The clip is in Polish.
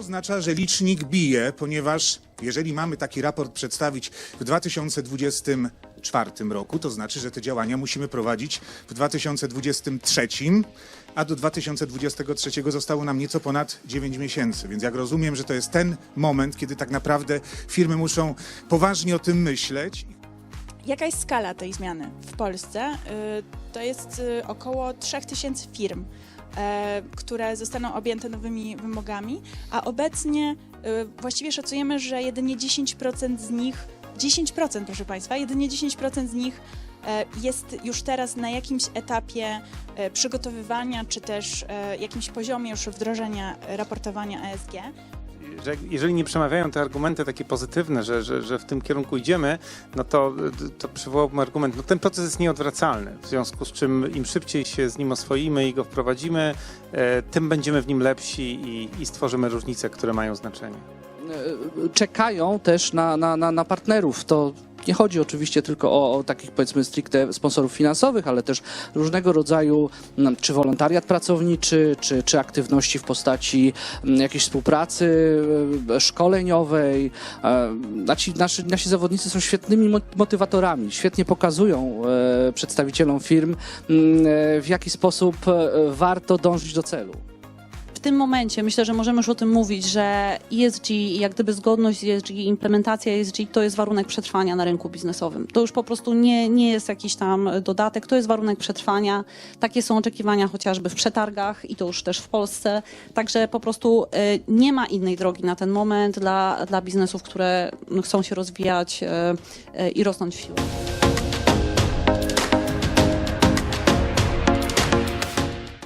oznacza, że licznik bije, ponieważ jeżeli mamy taki raport przedstawić w 2024 roku, to znaczy, że te działania musimy prowadzić w 2023, a do 2023 zostało nam nieco ponad 9 miesięcy. Więc jak rozumiem, że to jest ten moment, kiedy tak naprawdę firmy muszą poważnie o tym myśleć Jaka jest skala tej zmiany w Polsce? Y, To jest y, około 3000 firm, e, które zostaną objęte nowymi wymogami, a obecnie y, właściwie szacujemy, że jedynie 10% z nich, 10% proszę Państwa, jedynie 10% z nich e, jest już teraz na jakimś etapie e, przygotowywania, czy też jakimś poziomie już wdrożenia raportowania ESG. Że jeżeli nie przemawiają te argumenty takie pozytywne, że, że, że w tym kierunku idziemy, no to, to przywołałbym argument, no ten proces jest nieodwracalny, w związku z czym im szybciej się z nim oswoimy i go wprowadzimy, e, tym będziemy w nim lepsi i, i stworzymy różnice, które mają znaczenie. e, czekają też na, na, na, na partnerów. To nie chodzi oczywiście tylko o, o takich powiedzmy stricte sponsorów finansowych, ale też różnego rodzaju mm, czy wolontariat pracowniczy, czy, czy aktywności w postaci mm, jakiejś współpracy e, szkoleniowej. E, Nasi, nasi, nasi zawodnicy są świetnymi mo- motywatorami, świetnie pokazują e, przedstawicielom firm, mm, w jaki sposób warto dążyć do celu. W tym momencie myślę, że możemy już o tym mówić, że ESG, i jak gdyby zgodność z ESG, implementacja ESG to jest warunek przetrwania na rynku biznesowym. To już po prostu nie, nie jest jakiś tam dodatek, to jest warunek przetrwania. Takie są oczekiwania chociażby w przetargach i to już też w Polsce. Także po prostu y, nie ma innej drogi na ten moment dla, dla biznesów, które chcą się rozwijać y, y, i rosnąć w siłę.